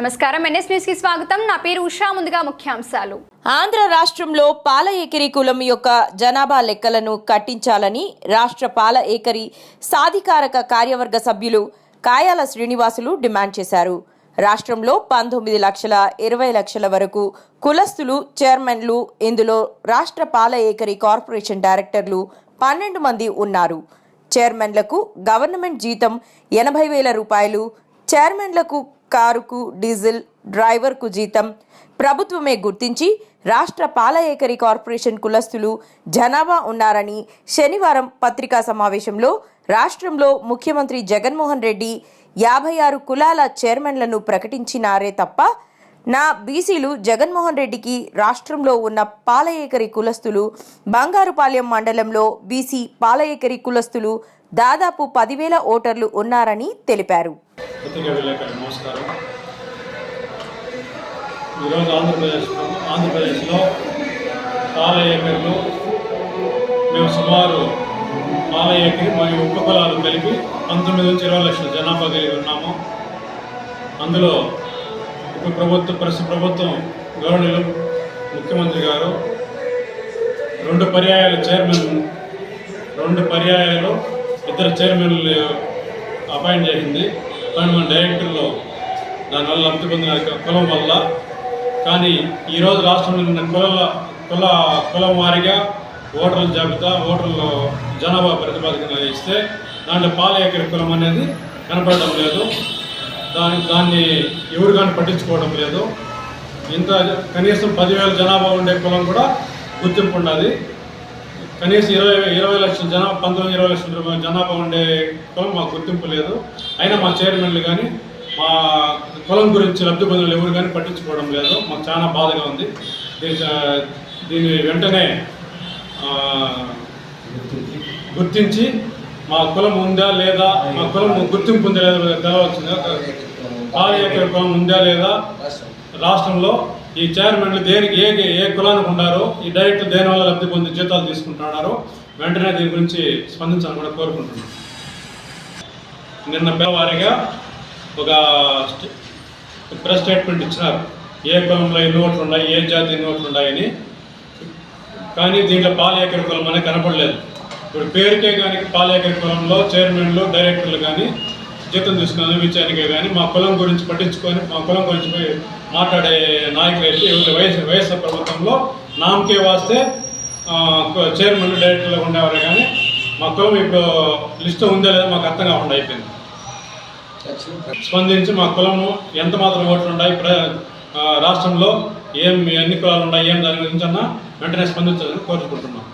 నమస్కారం. ఎన్ఎస్ న్యూస్కి స్వాగతం. నా పేరు ఉషా. ముందుగా ముఖ్యాంశాలు. ఆంధ్ర రాష్ట్రంలో పాల ఏకరి కులం యొక్క జనాభా లెక్కలను కట్టించాలని రాష్ట్ర పాల ఏకరి సాధికారక కార్యవర్గ సభ్యులు కాయాల శ్రీనివాసులు డిమాండ్ చేశారు. రాష్ట్రంలో పంతొమ్మిది లక్షల ఇరవై లక్షల వరకు కులస్తులు చైర్మన్లు ఇందులో రాష్ట్ర పాల ఏకరి కార్పొరేషన్ డైరెక్టర్లు పన్నెండు మంది ఉన్నారు. చైర్మన్లకు గవర్నమెంట్ జీతం ఎనభై వేల రూపాయలు చైర్మన్లకు కారుకు డీజిల్ డ్రైవర్కు జీతం. ప్రభుత్వమే గుర్తించి రాష్ట్ర పాల ఏకరి కార్పొరేషన్ కులస్తులు జనాభా ఉన్నారని శనివారం పత్రికా సమావేశంలో రాష్ట్రంలో ముఖ్యమంత్రి జగన్మోహన్ రెడ్డి యాభై ఆరు కులాల చైర్మన్లను ప్రకటించినారే తప్ప నా బీసీలు జగన్మోహన్ రెడ్డికి రాష్ట్రంలో ఉన్న పాలయేకరి కులస్తులు బంగారుపాలెం మండలంలో బీసీ పాల ఏకరి కులస్తులు దాదాపు పదివేల ఓటర్లు ఉన్నారని తెలిపారు. పత్రికా విలేకరులకు నమస్కారం. ఈరోజు ఆంధ్రప్రదేశ్ ఆంధ్రప్రదేశ్లో పాల ఏకర్లు మేము సుమారు పాల ఏకరి మరియు ఉప్పు కలిపి పంతొమ్మిది నుంచి ఇరవై లక్షల జనాభా కలిగి ఉన్నాము. అందులో ఇప్పుడు ప్రభుత్వం ప్రస్తుత ప్రభుత్వం గవర్నర్ ముఖ్యమంత్రి గారు రెండు పర్యాయాల చైర్మన్ రెండు పర్యాయాలు ఇద్దరు చైర్మన్లు అపాయింట్ చేసింది. కానీ మన డైరెక్టర్లో దానివల్ల లబ్ధి పొందిన కులం వల్ల. కానీ ఈరోజు రాష్ట్రంలో ఉన్న కుల కుల కులం వారిగా ఓటర్ల జాబితా ఓటర్ల జనాభా ప్రతిపాదన ఇస్తే దాంట్లో పాల ఏకరి కులం అనేది కనపడటం లేదు. దాని దాన్ని ఎవరు కానీ పట్టించుకోవడం లేదు. ఇంత కనీసం పదివేల జనాభా ఉండే కులం కూడా గుర్తింపు ఉండాలి కనీసం ఇరవై ఇరవై లక్షల జనాభా పంతొమ్మిది ఇరవై లక్షల జనాభా ఉండే కులం మాకు గుర్తింపు లేదు. అయినా మా చైర్మన్లు కానీ మా కులం గురించి లబ్ధి పొందిన ఎవరు కానీ పట్టించుకోవడం లేదు. మాకు చాలా బాధగా ఉంది. దీని వెంటనే గుర్తించి మా కులం ఉందా లేదా మా కులం గుర్తింపు ఉందా లేదా తెలవచ్చుగా పాల ఏకర కులం ఉందా లేదా రాష్ట్రంలో ఈ చైర్మన్లు దేనికి ఏ ఏ కులానికి ఉన్నారో ఈ డైరెక్టర్ దేని వల్ల లబ్ధి పొంది జీతాలు తీసుకుంటున్నారో వెంటనే దీని గురించి స్పందించాలని కూడా కోరుకుంటున్నాను నిన్న పేవారిగా ఒక ప్రెస్ స్టేట్మెంట్ ఇచ్చినారు. ఏ కులంలో ఎన్ని ఓట్లు ఉన్నాయి ఏ జాతి ఎన్ని ఓట్లు ఉన్నాయని. కానీ దీంట్లో పాలయేకర కులం అనేది కనపడలేదు. ఇప్పుడు పేరుకే కానీ పాలయేకర కులంలో చైర్మన్లు డైరెక్టర్లు కానీ జీతం తీసుకుని విచారణకే కానీ మా కులం గురించి పట్టించుకొని మా కులం గురించి పోయి మాట్లాడే నాయకులు అయితే ఎవరి వయసు వైఎస్ఆర్ ప్రభుత్వంలో నామకే వాస్తే చైర్మన్ చైర్మన్లు డైరెక్టర్లు ఉండేవారు కానీ మా కులం ఇప్పుడు లిస్ట్ ఉందా లేదా మాకు అర్థం కాకుండా అయిపోయింది. స్పందించి మా కులము ఎంత మాత్రం ఓట్లు ఉన్నాయి రాష్ట్రంలో ఏం ఎన్ని కులాలు ఉన్నాయి ఏం దాని గురించి అన్న వెంటనే స్పందించాలని కోరుకుంటున్నాం.